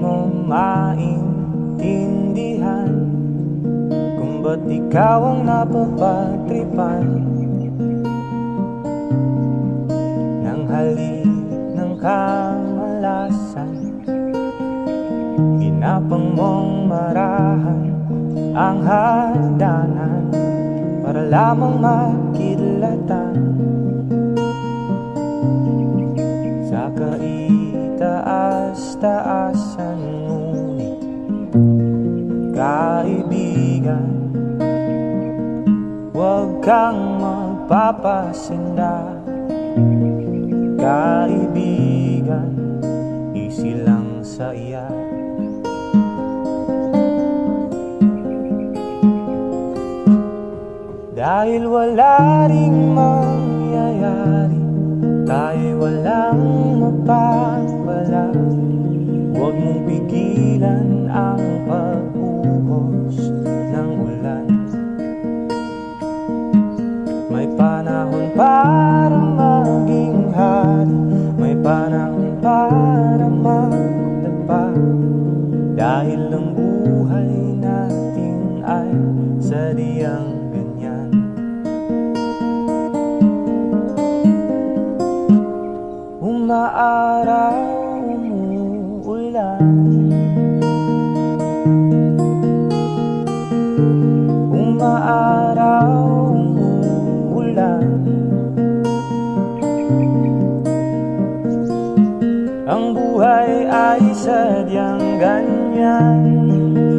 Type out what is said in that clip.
mo maintindihan Kung ba't ikaw ang napapatripan. Nang halik ng kamalasan Ginapang mong marahan ang hagdanan Para lamang makilatan kaitaas-taasan ngunit Kaibigan Huwag kang magpapasinda Kaibigan Easy lang sa iya. Dahil wala ring mangyayari Tayo'y walang Dahil ang buhay natin ay sadyang ganyan. Umaaraw, umuulan Umaaraw, umuulan Ang buhay ay sadyang ganyan